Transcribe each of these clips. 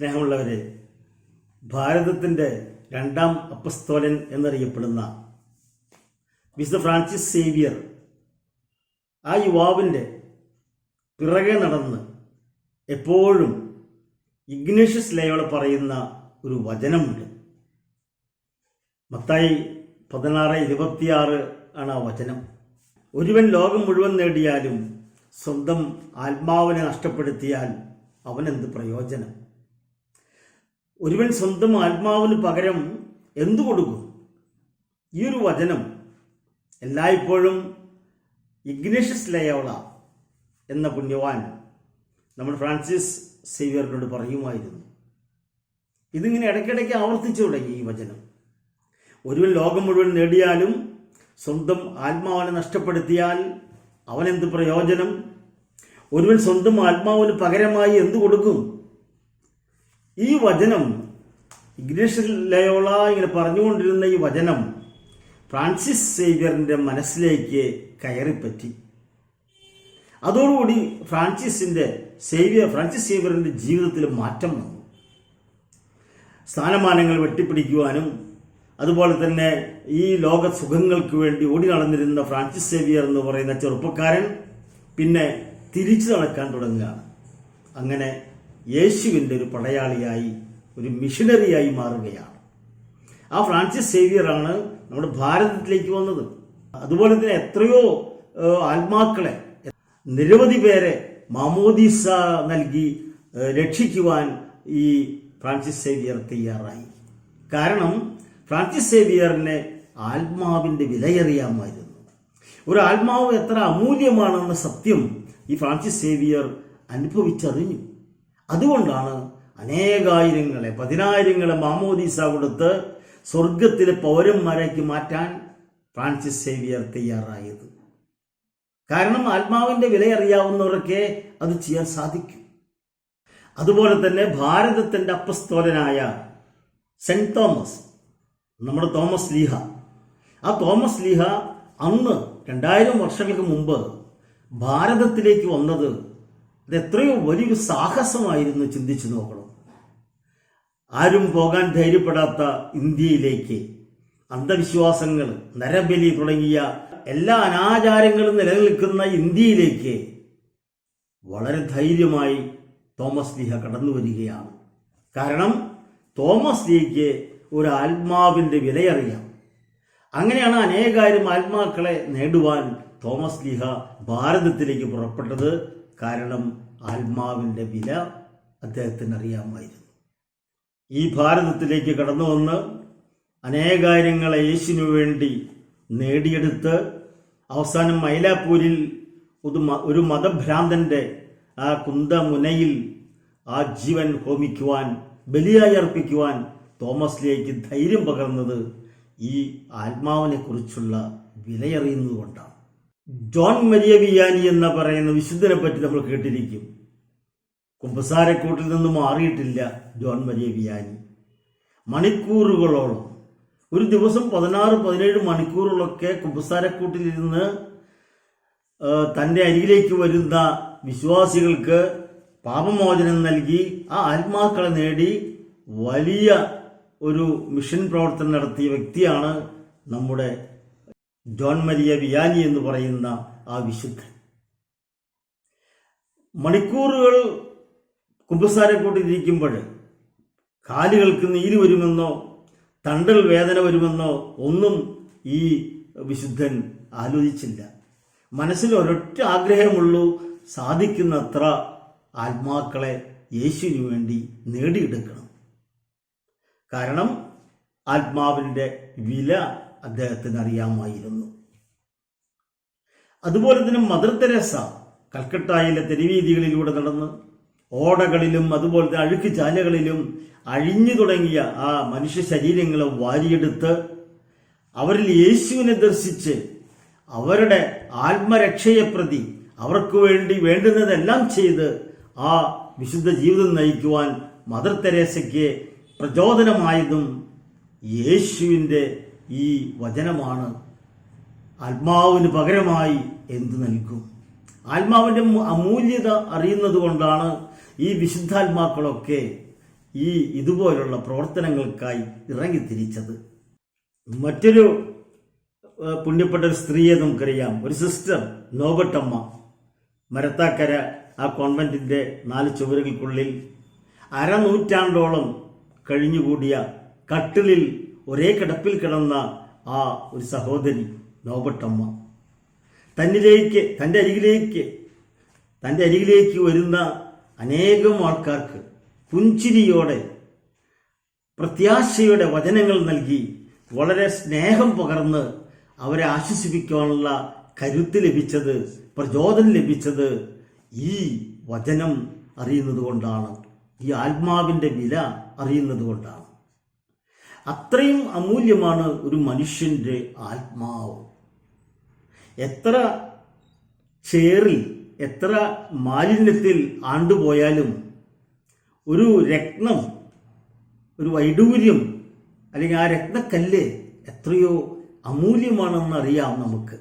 സ്നേഹമുള്ളവരെ ഭാരതത്തിന്റെ രണ്ടാം അപ്പസ്തോലൻ എന്നറിയപ്പെടുന്ന വിശുദ്ധ ഫ്രാൻസിസ് സേവിയർ ആ യുവാവിന്റെ പിറകെ നടന്ന് എപ്പോഴും ഇഗ്നേഷ്യസ് ലയോള പറയുന്ന ഒരു വചനമുണ്ട്. മത്തായി പതിനാറ് ഇരുപത്തിയാറ് ആണ് ആ വചനം. ഒരുവൻ ലോകം മുഴുവൻ നേടിയാലും സ്വന്തം ആത്മാവിനെ നഷ്ടപ്പെടുത്തിയാൽ അവനെന്ത് പ്രയോജനം? ഒരുവൻ സ്വന്തം ആത്മാവിന് പകരം എന്തു കൊടുക്കും? ഈ ഒരു വചനം എല്ലായ്പ്പോഴും ഇഗ്നേഷ്യസ് ലയോള എന്ന പുണ്യവാൻ നമ്മൾ ഫ്രാൻസിസ് സേവിയറിനോട് പറയുമായിരുന്നു. ഇതിങ്ങനെ ഇടയ്ക്കിടയ്ക്ക് ആവർത്തിച്ചു തുടങ്ങി ഈ വചനം. ഒരുവൻ ലോകം മുഴുവൻ നേടിയാലും സ്വന്തം ആത്മാവിനെ നഷ്ടപ്പെടുത്തിയാൽ അവനെന്ത് പ്രയോജനം? ഒരുവൻ സ്വന്തം ആത്മാവിന് പകരമായി എന്തു കൊടുക്കും? ഈ വചനം ഇഗ്നേഷ്യൻ ലയോള ഇങ്ങനെ പറഞ്ഞുകൊണ്ടിരുന്ന ഈ വചനം ഫ്രാൻസിസ് സേവിയറിന്റെ മനസ്സിലേക്ക് കയറിപ്പറ്റി. അതോടുകൂടി ഫ്രാൻസിസിന്റെ സേവ്യർ ഫ്രാൻസിസ് സേവിയറിന്റെ ജീവിതത്തിൽ മാറ്റം വന്നു. സ്ഥാനമാനങ്ങൾ വെട്ടിപ്പിടിക്കുവാനും അതുപോലെ തന്നെ ഈ ലോക സുഖങ്ങൾക്ക് വേണ്ടി ഓടി നടന്നിരുന്ന ഫ്രാൻസിസ് സേവിയർ എന്ന് പറയുന്ന ചെറുപ്പക്കാരൻ പിന്നെ തിരിച്ചു നടക്കാൻ തുടങ്ങുകയാണ്. അങ്ങനെ യേശുവിന്റെ ഒരു പടയാളിയായി ഒരു മിഷനറിയായി മാറുകയാണ്. ആ ഫ്രാൻസിസ് സേവിയറാണ് നമ്മുടെ ഭാരതത്തിലേക്ക് വന്നത്. അതുപോലെ തന്നെ എത്രയോ ആത്മാക്കളെ നിരവധി പേരെ മാമോദീസ നൽകി രക്ഷിക്കുവാൻ ഈ ഫ്രാൻസിസ് സേവിയർ തയ്യാറായി. കാരണം ഫ്രാൻസിസ് സേവിയറിന് ആത്മാവിന്റെ വിലയറിയാമായിരുന്നു. ഒരു ആത്മാവ് എത്ര അമൂല്യമാണെന്ന സത്യം ഈ ഫ്രാൻസിസ് സേവിയർ അനുഭവിച്ചറിഞ്ഞു. അതുകൊണ്ടാണ് അനേകായിരങ്ങളെ പതിനായിരങ്ങളെ മാമോദീസ കൊടുത്ത് സ്വർഗത്തിലെ പൗരന്മാരാക്കി മാറ്റാൻ ഫ്രാൻസിസ് സേവിയർ തയ്യാറായത്. കാരണം ആത്മാവിന്റെ വില അറിയാവുന്നവർക്ക് അത് ചെയ്യാൻ സാധിക്കും. അതുപോലെ തന്നെ ഭാരതത്തിന്റെ അപ്പസ്തോലനായ സെന്റ് തോമസ് നമ്മുടെ തോമസ് ലീഹ. ആ തോമസ് ലീഹ അന്ന് രണ്ടായിരം വർഷങ്ങൾക്ക് മുമ്പ് ഭാരതത്തിലേക്ക് വന്നത് അത് എത്രയോ വലിയൊരു സാഹസമായിരുന്നു ചിന്തിച്ചു നോക്കണം. ആരും പോകാൻ ധൈര്യപ്പെടാത്ത ഇന്ത്യയിലേക്ക് അന്ധവിശ്വാസങ്ങൾ നരബലി തുടങ്ങിയ എല്ലാ അനാചാരങ്ങളും നിലനിൽക്കുന്ന ഇന്ത്യയിലേക്ക് വളരെ ധൈര്യമായി തോമസ് ലീഹ കടന്നു വരികയാണ്. കാരണം തോമസ് ലീഹയ്ക്ക് ഒരു ആത്മാവിന്റെ വിലയറിയാം. അങ്ങനെയാണ് അനേകായിരം ആത്മാക്കളെ നേടുവാൻ തോമസ് ലീഹ ഭാരതത്തിലേക്ക് പുറപ്പെട്ടത്. കാരണം ആത്മാവിന്റെ വില അദ്ദേഹത്തിന് അറിയാമായിരുന്നു ഈ ഭാരതത്തിലേക്ക് കടന്നു വന്ന് അനേകാര്യങ്ങളെ യേശുവിനു വേണ്ടി നേടിയെടുത്ത് അവസാനം മൈലാപ്പൂരിൽ ഒരു ഒരു മതഭ്രാന്തന്റെ ആ കുന്തമുനയിൽ ആ ജീവൻ ഹോമിക്കുവാൻ ബലിയായി അർപ്പിക്കുവാൻ തോമസിലേക്ക് ധൈര്യം പകർന്നത് ഈ ആത്മാവിനെ കുറിച്ചുള്ള വിലയറിയുന്നതുകൊണ്ടാണ് ജോൺ മരിയ വിയാനി എന്ന പറയുന്ന വിശുദ്ധനെ പറ്റി നമ്മൾ കേട്ടിരിക്കും. കുമ്പസാരക്കൂട്ടിൽ നിന്ന് മാറിയിട്ടില്ല ജോൺ മരിയ വിയാനി മണിക്കൂറുകളോളം ഒരു ദിവസം പതിനാറ് പതിനേഴ് മണിക്കൂറുകളൊക്കെ കുമ്പസാരക്കൂട്ടിലിരുന്ന് തന്റെ അരികിലേക്ക് വരുന്ന വിശ്വാസികൾക്ക് പാപമോചനം നൽകി ആ ആത്മാക്കളെ നേടി വലിയ ഒരു മിഷൻ പ്രവർത്തനം നടത്തിയ വ്യക്തിയാണ് നമ്മുടെ ജോൺ മരിയ വിയാനി എന്ന് പറയുന്ന ആ വിശുദ്ധൻ. മണിക്കൂറുകൾ കുമ്പസാരക്കൂട്ടിരിക്കുമ്പോൾ കാലുകൾക്ക് നീര് വരുമെന്നോ തണ്ടൽ വേദന വരുമെന്നോ ഒന്നും ഈ വിശുദ്ധൻ ആലോചിച്ചില്ല. മനസ്സിൽ ഒരൊറ്റ ആഗ്രഹമുള്ളൂ സാധിക്കുന്നത്ര ആത്മാക്കളെ യേശുവിനു വേണ്ടി നേടിയെടുക്കണം. കാരണം ആത്മാവിന്റെ വില അദ്ദേഹത്തിന് അറിയാമായിരുന്നു അതുപോലെ തന്നെ മദർ തെരേസ കൽക്കട്ടയിലെ തെരുവീതികളിലൂടെ നടന്ന് ഓടകളിലും അതുപോലെ തന്നെ അഴുക്ക് ചാലകളിലും അഴിഞ്ഞു തുടങ്ങിയ ആ മനുഷ്യ ശരീരങ്ങളെ വാരിയെടുത്ത് അവരിൽ യേശുവിനെ ദർശിച്ച് അവരുടെ ആത്മരക്ഷയെ പ്രതി അവർക്ക് വേണ്ടി വേണ്ടുന്നതെല്ലാം ചെയ്ത് ആ വിശുദ്ധ ജീവിതം നയിക്കുവാൻ മദർ തെരേസയ്ക്ക് പ്രചോദനമായതും യേശുവിന്റെ ഈ വചനമാണ് ആത്മാവിന് പകരമായി എന്തു നൽകും. ആത്മാവിന്റെ അമൂല്യത അറിയുന്നത് കൊണ്ടാണ് ഈ വിശുദ്ധാത്മാക്കളൊക്കെ ഈ ഇതുപോലുള്ള പ്രവർത്തനങ്ങൾക്കായി ഇറങ്ങി ഇറങ്ങിത്തിരിച്ചത്. മറ്റൊരു പുണ്യപ്പെട്ട ഒരു സ്ത്രീയെ നമുക്കറിയാം. ഒരു സിസ്റ്റർ നോബട്ടമ്മ. മരത്താക്കര ആ കോൺവെന്റിന്റെ നാല് ചുവരുകൾക്കുള്ളിൽ അരനൂറ്റാണ്ടോളം കഴിഞ്ഞുകൂടിയ കട്ടിലിൽ ഒരേ കിടപ്പിൽ കിടന്ന ആ ഒരു സഹോദരി നോബട്ടമ്മ തന്നിലേക്ക് തന്റെ അരികിലേക്ക് തന്റെ അരികിലേക്ക് വരുന്ന അനേകം ആൾക്കാർക്ക് പുഞ്ചിരിയോടെ പ്രത്യാശയുടെ വചനങ്ങൾ നൽകി വളരെ സ്നേഹം പകർന്ന് അവരെ ആശ്വസിപ്പിക്കാനുള്ള കരുത്ത് ലഭിച്ചത് പ്രചോദനം ലഭിച്ചത് ഈ വചനം അറിയുന്നത് കൊണ്ടാണ്. ഈ ആത്മാവിന്റെ വില അറിയുന്നത് കൊണ്ടാണ്. അത്രയും അമൂല്യമാണ് ഒരു മനുഷ്യന്റെ ആത്മാവ്. എത്ര ചേറിൽ എത്ര മാലിന്യത്തിൽ ആണ്ടുപോയാലും ഒരു രത്നം ഒരു വൈഡൂര്യം അല്ലെങ്കിൽ ആ രത്നക്കല്ല് എത്രയോ അമൂല്യമാണെന്ന് അറിയാം നമുക്ക്.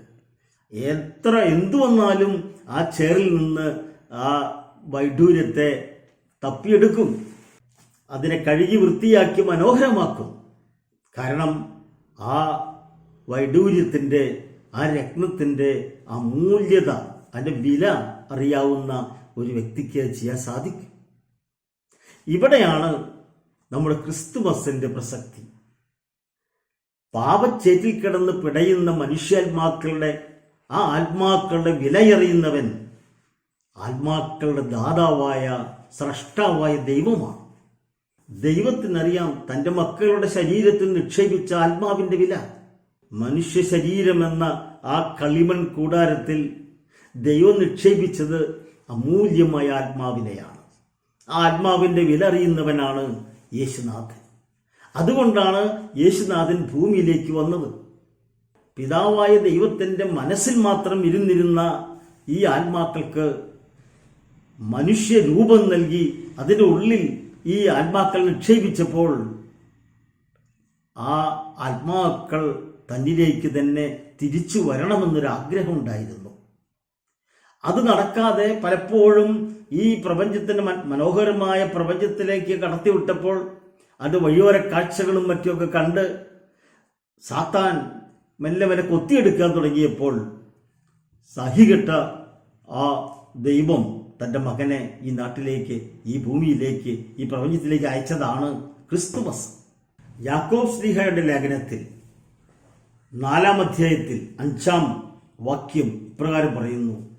എത്ര എന്തു വന്നാലും ആ ചേറിൽ നിന്ന് ആ വൈഡൂര്യത്തെ തപ്പിയെടുക്കും. അതിനെ കഴുകി വൃത്തിയാക്കി മനോഹരമാക്കും. കാരണം ആ വൈഡൂര്യത്തിന്റെ ആ രത്നത്തിന്റെ അമൂല്യത അതിന്റെ വില അറിയാവുന്ന ഒരു വ്യക്തിക്ക് ചെയ്യാൻ സാധിക്കും. ഇവിടെയാണ് നമ്മുടെ ക്രിസ്തുമസിന്റെ പ്രസക്തി. പാപച്ചേറ്റിൽ കിടന്ന് പിടയുന്ന മനുഷ്യാത്മാക്കളുടെ ആ ആത്മാക്കളുടെ വിലയറിയുന്നവൻ ആത്മാക്കളുടെ ദാതാവായ സ്രഷ്ടാവായ ദൈവമാണ്. ദൈവത്തിനറിയാം തന്റെ മക്കളുടെ ശരീരത്തിൽ നിക്ഷേപിച്ച ആത്മാവിന്റെ വില. മനുഷ്യ ശരീരമെന്ന ആ കളിമൺ കൂടാരത്തിൽ ദൈവം നിക്ഷേപിച്ചത് അമൂല്യമായ ആത്മാവിനെയാണ്. ആ ആത്മാവിന്റെ വില അറിയുന്നവനാണ് യേശുനാഥൻ. അതുകൊണ്ടാണ് യേശുനാഥൻ ഭൂമിയിലേക്ക് വന്നത്. പിതാവായ ദൈവത്തിന്റെ മനസ്സിൽ മാത്രം ഇരുന്നിരുന്ന ഈ ആത്മാക്കൾക്ക് മനുഷ്യരൂപം നൽകി അതിന്റെ ഉള്ളിൽ ഈ ആത്മാക്കൾ നിക്ഷേപിച്ചപ്പോൾ ആ ആത്മാക്കൾ തന്നിലേക്ക് തന്നെ തിരിച്ചു വരണമെന്നൊരു ആഗ്രഹം ഉണ്ടായിരുന്നു അത് നടക്കാതെ പലപ്പോഴും ഈ പ്രപഞ്ചത്തിന്റെ മനോഹരമായ പ്രപഞ്ചത്തിലേക്ക് കടത്തിവിട്ടപ്പോൾ അത് വഴിയോര കാഴ്ചകളും മറ്റുമൊക്കെ കണ്ട് സാത്താൻ മെല്ലെ മെല്ലെ കൊത്തിയെടുക്കാൻ തുടങ്ങിയപ്പോൾ സഹികെട്ട ആ ദൈവം തന്റെ മകനെ ഈ നാട്ടിലേക്ക് ഈ ഭൂമിയിലേക്ക് ഈ പ്രപഞ്ചത്തിലേക്ക് അയച്ചതാണ് ക്രിസ്തുമസ്. യാക്കോബ് ശ്രീഹയുടെ ലേഖനത്തിൽ നാലാം അധ്യായത്തിൽ അഞ്ചാം വാക്യം ഇപ്രകാരം പറയുന്നു.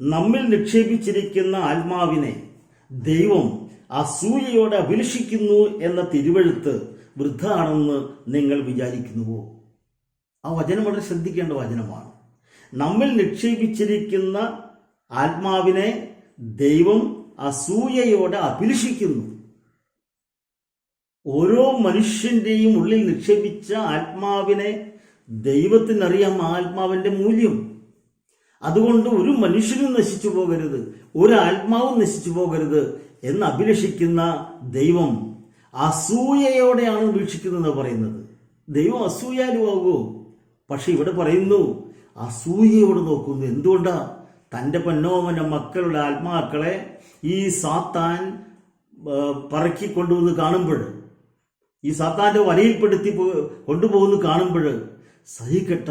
നമ്മിൽ നിക്ഷേപിച്ചിരിക്കുന്ന ആത്മാവിനെ ദൈവം അസൂയയോടെ അഭിലഷിക്കുന്നു എന്ന തിരുവഴുത്ത് വൃദ്ധാണെന്ന് നിങ്ങൾ വിചാരിക്കുന്നുവോ? ആ വചനം വളരെ ശ്രദ്ധിക്കേണ്ട വചനമാണ്. നമ്മിൽ നിക്ഷേപിച്ചിരിക്കുന്ന ആത്മാവിനെ ദൈവം അസൂയയോടെ അഭിലഷിക്കുന്നു. ഓരോ മനുഷ്യന്റെയും ഉള്ളിൽ നിക്ഷേപിച്ച ആത്മാവിനെ ദൈവത്തിനറിയാം ആത്മാവിന്റെ മൂല്യം. അതുകൊണ്ട് ഒരു മനുഷ്യനും നശിച്ചു പോകരുത് ഒരു ആത്മാവും നശിച്ചു പോകരുത് എന്ന് അഭിലഷിക്കുന്ന ദൈവം അസൂയയോടെയാണ് വീക്ഷിക്കുന്നത് പറയുന്നത്. ദൈവം അസൂയാലുവാകുമോ പക്ഷെ ഇവിടെ പറയുന്നു അസൂയയോട് നോക്കുന്നു. എന്തുകൊണ്ടാ? തന്റെ പൊന്നോമന മക്കളുടെ ആത്മാക്കളെ ഈ സാത്താൻ പറക്കിക്കൊണ്ടുവന്ന് കാണുമ്പോൾ ഈ സാത്താന്റെ വലയിൽപ്പെടുത്തി കൊണ്ടുപോകുന്ന കാണുമ്പോൾ സഹിക്കട്ട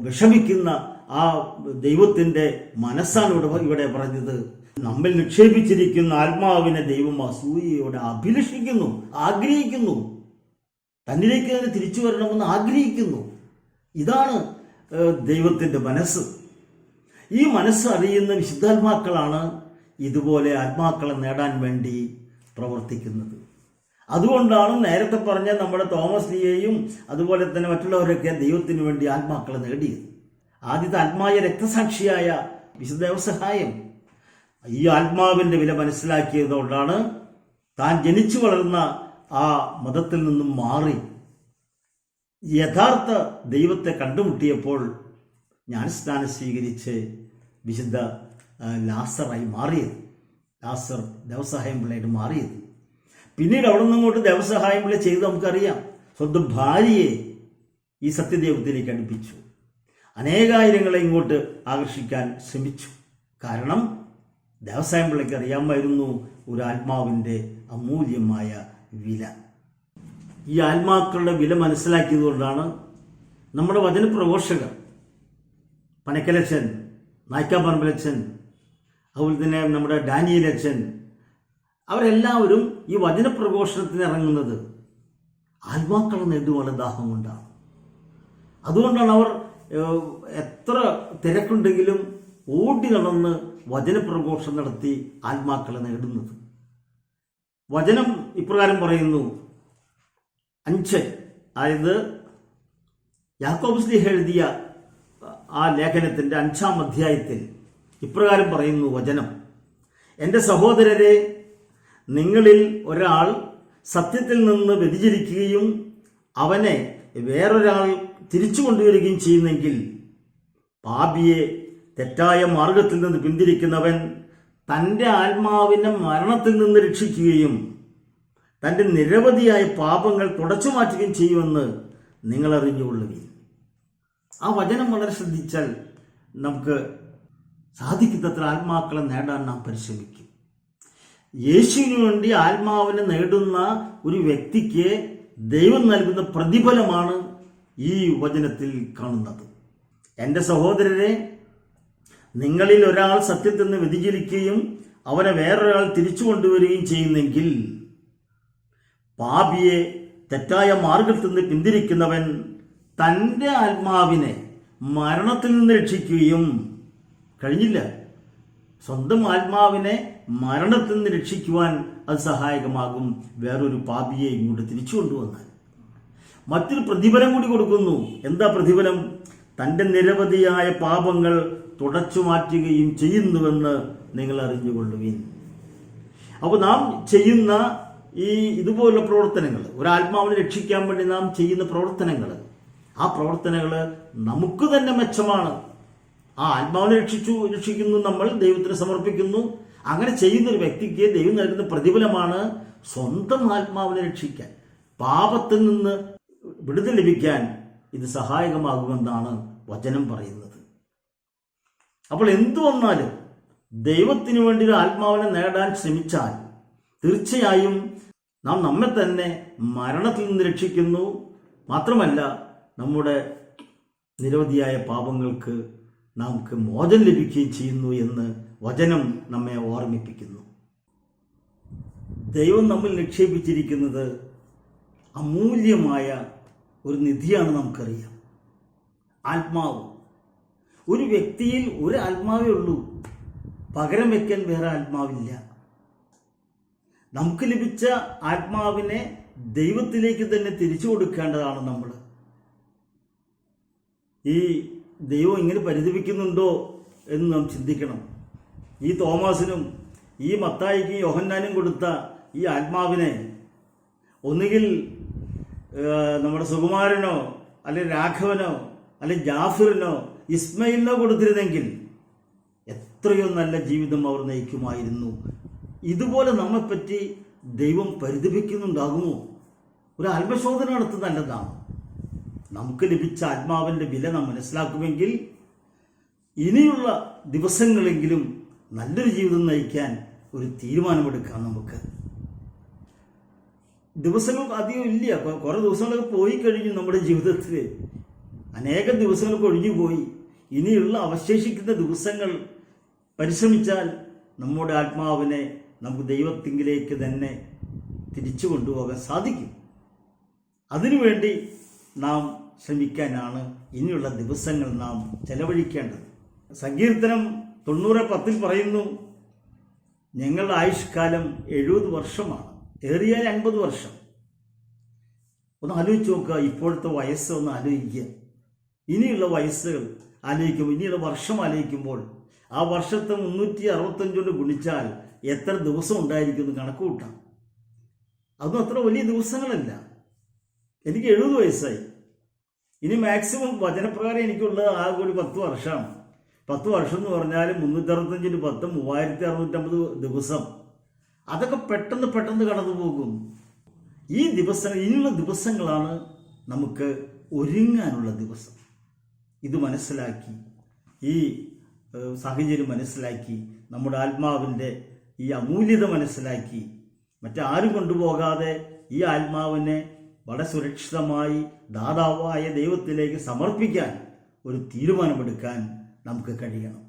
വിഷമിക്കുന്ന ആ ദൈവത്തിന്റെ മനസ്സാണ് ഇവിടെ ഇവിടെ പറഞ്ഞത്. നമ്മിൽ നിക്ഷേപിച്ചിരിക്കുന്ന ആത്മാവിനെ ദൈവം അസൂയയോടെ അഭിലഷിക്കുന്നു ആഗ്രഹിക്കുന്നു. തന്നിലേക്ക് തന്നെ തിരിച്ചു വരണമെന്ന് ആഗ്രഹിക്കുന്നു. ഇതാണ് ദൈവത്തിന്റെ മനസ്സ്. ഈ മനസ്സ് അറിയുന്ന വിശുദ്ധാത്മാക്കളാണ് ഇതുപോലെ ആത്മാക്കളെ നേടാൻ വേണ്ടി പ്രവർത്തിക്കുന്നത്. അതുകൊണ്ടാണ് നേരത്തെ പറഞ്ഞ നമ്മുടെ തോമസ് ലിയെയും അതുപോലെ തന്നെ മറ്റുള്ളവരൊക്കെ ദൈവത്തിന് വേണ്ടി ആത്മാക്കളെ നേടിയത്. ആദ്യത്തെ ആത്മായ രക്തസാക്ഷിയായ വിശുദ്ധ സഹായം ഈ ആത്മാവിന്റെ വില മനസ്സിലാക്കിയതുകൊണ്ടാണ് താൻ ജനിച്ചു വളർന്ന ആ മതത്തിൽ നിന്നും മാറി യഥാർത്ഥ ദൈവത്തെ കണ്ടുമുട്ടിയപ്പോൾ ഞാൻ സ്നാനം സ്വീകരിച്ച് വിശുദ്ധ ലാസറായി മാറിയത്. ലാസർ ദേവസഹായം പിള്ളയായിട്ട് മാറിയത്. പിന്നീട് അവിടെ നിന്നങ്ങോട്ട് ദേവസഹായം പിള്ള ചെയ്ത് നമുക്കറിയാം. സ്വന്തം ഭാര്യയെ ഈ സത്യദൈവത്തിലേക്ക് അടുപ്പിച്ചു. അനേകായിരങ്ങളെ ഇങ്ങോട്ട് ആകർഷിക്കാൻ ശ്രമിച്ചു. കാരണം ദേവസായം പിള്ളയ്ക്ക് അറിയാമായിരുന്നു ഒരു ആത്മാവിന്റെ അമൂല്യമായ വില. ഈ ആത്മാക്കളുടെ വില മനസ്സിലാക്കിയതുകൊണ്ടാണ് നമ്മുടെ വചനപ്രഘോഷകർ പനക്കലച്ചൻ നായ്ക്കാമ്പറമ്പിലച്ഛൻ അതുപോലെ തന്നെ നമ്മുടെ ഡാനിയലച്ചൻ അവരെല്ലാവരും ഈ വചനപ്രഘോഷണത്തിന് ഇറങ്ങുന്നത് ആത്മാക്കളെ നേടുവാനുള്ള ദാഹം കൊണ്ടാണ്. അതുകൊണ്ടാണ് അവർ എത്ര തിരക്കുണ്ടെങ്കിലും ഓടി നടന്ന് വചനപ്രഘോഷം നടത്തി ആത്മാക്കളെ നേടുന്നത്. വചനം ഇപ്രകാരം പറയുന്നു. അഞ്ച് അതായത് യാക്കോബ് സ്ലീഹ എഴുതിയ ആ ലേഖനത്തിന്റെ അഞ്ചാം അധ്യായത്തിൽ ഇപ്രകാരം പറയുന്നു വചനം. എന്റെ സഹോദരരെ നിങ്ങളിൽ ഒരാൾ സത്യത്തിൽ നിന്ന് വ്യതിചരിക്കുകയും അവനെ വേറൊരാൾ തിരിച്ചു കൊണ്ടുവരികയും ചെയ്യുന്നെങ്കിൽ പാപിയെ തെറ്റായ മാർഗത്തിൽ നിന്ന് പിന്തിരിക്കുന്നവൻ തന്റെ ആത്മാവിനെ മരണത്തിൽ നിന്ന് രക്ഷിക്കുകയും തന്റെ നിരവധിയായ പാപങ്ങൾ തുടച്ചു മാറ്റുകയും ചെയ്യുമെന്ന് നിങ്ങൾ അറിഞ്ഞുകൊള്ളുകയും ആ വചനം വളരെ ശ്രദ്ധിച്ചാൽ നമുക്ക് സാധിക്കുന്നത്ര ആത്മാക്കളെ നേടാൻ നാം പരിശ്രമിക്കും. യേശുവിന് വേണ്ടി ആത്മാവിനെ നേടുന്ന ഒരു വ്യക്തിക്ക് ദൈവം നൽകുന്ന പ്രതിഫലമാണ് ഈ വചനത്തിൽ കാണുന്നത്. എന്റെ സഹോദരരെ നിങ്ങളിൽ ഒരാൾ സത്യത്തിൽ നിന്ന് വ്യതിചലിക്കുകയും അവനെ വേറൊരാൾ തിരിച്ചു കൊണ്ടുവരികയും ചെയ്യുന്നെങ്കിൽ പാപിയെ തെറ്റായ മാർഗത്തിൽ നിന്ന് പിന്തിരിക്കുന്നവൻ തന്റെ ആത്മാവിനെ മരണത്തിൽ നിന്ന് രക്ഷിക്കുകയും കഴിഞ്ഞില്ല. സ്വന്തം ആത്മാവിനെ മരണത്തിൽ നിന്ന് രക്ഷിക്കുവാൻ അത് സഹായകമാകും. വേറൊരു പാപിയെ ഇങ്ങോട്ട് തിരിച്ചു കൊണ്ടുവന്നാൽ. മറ്റൊരു പ്രതിഫലം കൂടി കൊടുക്കുന്നു. എന്താ പ്രതിഫലം? തന്റെ നിരവധിയായ പാപങ്ങൾ തുടച്ചു മാറ്റുകയും ചെയ്യുന്നുവെന്ന് നിങ്ങൾ അറിഞ്ഞുകൊള്ളുവിൻ. അപ്പോൾ നാം ചെയ്യുന്ന ഈ ഇതുപോലുള്ള പ്രവർത്തനങ്ങൾ ഒരാത്മാവിനെ രക്ഷിക്കാൻ വേണ്ടി നാം ചെയ്യുന്ന പ്രവർത്തനങ്ങൾ ആ പ്രവർത്തനങ്ങൾ നമുക്ക് തന്നെ മെച്ചമാണ്. ആ ആത്മാവിനെ രക്ഷിച്ചു രക്ഷിക്കുന്നു നമ്മൾ ദൈവത്തിന് സമർപ്പിക്കുന്നു. അങ്ങനെ ചെയ്യുന്ന ഒരു വ്യക്തിക്ക് ദൈവം നൽകുന്ന പ്രതിഫലമാണ് സ്വന്തം ആത്മാവിനെ രക്ഷിക്കാൻ. പാപത്തിൽ നിന്ന് വിടുതൽ ലഭിക്കാൻ ഇത് സഹായകമാകുമെന്നാണ് വചനം പറയുന്നത്. അപ്പോൾ എന്തു വന്നാലും ദൈവത്തിനു വേണ്ടി ഒരു ആത്മാവിനെ നേടാൻ ശ്രമിച്ചാൽ തീർച്ചയായും നാം നമ്മെ തന്നെ മരണത്തിൽ നിന്ന് രക്ഷിക്കുന്നു. മാത്രമല്ല നമ്മുടെ നിരവധിയായ പാപങ്ങൾക്ക് നമുക്ക് മോചനം ലഭിക്കുകയും ചെയ്യുന്നു എന്ന് വചനം നമ്മെ ഓർമ്മിപ്പിക്കുന്നു. ദൈവം നമ്മൾ നിക്ഷേപിച്ചിരിക്കുന്നത് അമൂല്യമായ ഒരു നിധിയാണ് നമുക്കറിയാം. ആത്മാവ്. ഒരു വ്യക്തിയിൽ ഒരു ആത്മാവേ ഉള്ളൂ. പകരം വെക്കാൻ വേറെ ആത്മാവില്ല. നമുക്ക് ലഭിച്ച ആത്മാവിനെ ദൈവത്തിലേക്ക് തന്നെ തിരിച്ചു കൊടുക്കേണ്ടതാണ് നമ്മൾ. ഈ ദൈവം ഇങ്ങനെ പരിതപിക്കുന്നുണ്ടോ എന്ന് നാം ചിന്തിക്കണം. ഈ തോമാസിനും ഈ മത്തായിക്കും യോഹന്നാനും കൊടുത്ത ഈ ആത്മാവിനെ ഒന്നുകിൽ നമ്മുടെ സുകുമാരനോ അല്ലെ രാഘവനോ അല്ലെ ജാഫിറിനോ ഇസ്മയിലിനോ കൊടുത്തിരുന്നെങ്കിൽ എത്രയോ നല്ല ജീവിതം അവർ നയിക്കുമായിരുന്നു. ഇതുപോലെ നമ്മെപ്പറ്റി ദൈവം പരിതപിക്കുന്നുണ്ടാകുമോ? ഒരു ആത്മശോധന നടത്തുന്നത് നല്ലതാണ്. നമുക്ക് ലഭിച്ച ആത്മാവിന്റെ വില നാം മനസ്സിലാക്കുമെങ്കിൽ ഇനിയുള്ള ദിവസങ്ങളെങ്കിലും നല്ലൊരു ജീവിതം നയിക്കാൻ ഒരു തീരുമാനമെടുക്കാം നമുക്ക്. ദിവസങ്ങൾ അധികം ഇല്ല. കുറേ ദിവസങ്ങളൊക്കെ പോയി കഴിഞ്ഞു നമ്മുടെ ജീവിതത്തിൽ അനേകം ദിവസങ്ങൾ ഒഴിഞ്ഞു പോയി. ഇനിയുള്ള അവശേഷിക്കുന്ന ദിവസങ്ങൾ പരിശ്രമിച്ചാൽ നമ്മുടെ ആത്മാവിനെ നമുക്ക് ദൈവത്തിങ്കിലേക്ക് തന്നെ തിരിച്ചു കൊണ്ടുപോകാൻ സാധിക്കും. അതിനുവേണ്ടി നാം ശ്രമിക്കാനാണ് ഇനിയുള്ള ദിവസങ്ങൾ നാം ചെലവഴിക്കേണ്ടത്. സങ്കീർത്തനം തൊണ്ണൂറ് പത്തിൽ പറയുന്നു ഞങ്ങളുടെ ആയുഷ്കാലം എഴുപത് വർഷമാണ് ഏറിയാൽ അൻപത് വർഷം. ഒന്ന് ആലോചിച്ച് നോക്കുക ഇപ്പോഴത്തെ വയസ്സ് ഒന്ന് ആലോചിക്കുക. ഇനിയുള്ള വയസ്സുകൾ ആലോചിക്കുമ്പോൾ ഇനിയുള്ള വർഷം ആലോചിക്കുമ്പോൾ ആ വർഷത്തെ മുന്നൂറ്റി അറുപത്തഞ്ചോട് ഗുണിച്ചാൽ എത്ര ദിവസം ഉണ്ടായിരിക്കും എന്ന് കണക്ക് കൂട്ടാം അതൊന്നും അത്ര വലിയ ദിവസങ്ങളല്ല. എനിക്ക് എഴുപത് വയസ്സായി. ഇനി മാക്സിമം വചനപ്രകാരം എനിക്കുള്ളത് ആകെ ഒരു പത്ത് വർഷമാണ് പത്ത് വർഷം എന്ന് പറഞ്ഞാൽ മുന്നൂറ്റി അറുപത്തഞ്ചിന് പത്ത് മൂവായിരത്തി അറുന്നൂറ്റമ്പത് ദിവസം. അതൊക്കെ പെട്ടെന്ന് പെട്ടെന്ന് കടന്നു പോകും. ഈ ദിവസങ്ങൾ ഇനിയുള്ള ദിവസങ്ങളാണ് നമുക്ക് ഒരുങ്ങാനുള്ള ദിവസം. ഇത് മനസ്സിലാക്കി ഈ സാഹചര്യം മനസ്സിലാക്കി നമ്മുടെ ആത്മാവിന്റെ ഈ അമൂല്യത മനസ്സിലാക്കി. മറ്റാരും കൊണ്ടുപോകാതെ ഈ ആത്മാവിനെ വളരെ സുരക്ഷിതമായി ദാതാവായ ദൈവത്തിലേക്ക് സമർപ്പിക്കാൻ ഒരു തീരുമാനമെടുക്കാൻ നമുക്ക് കഴിയണം.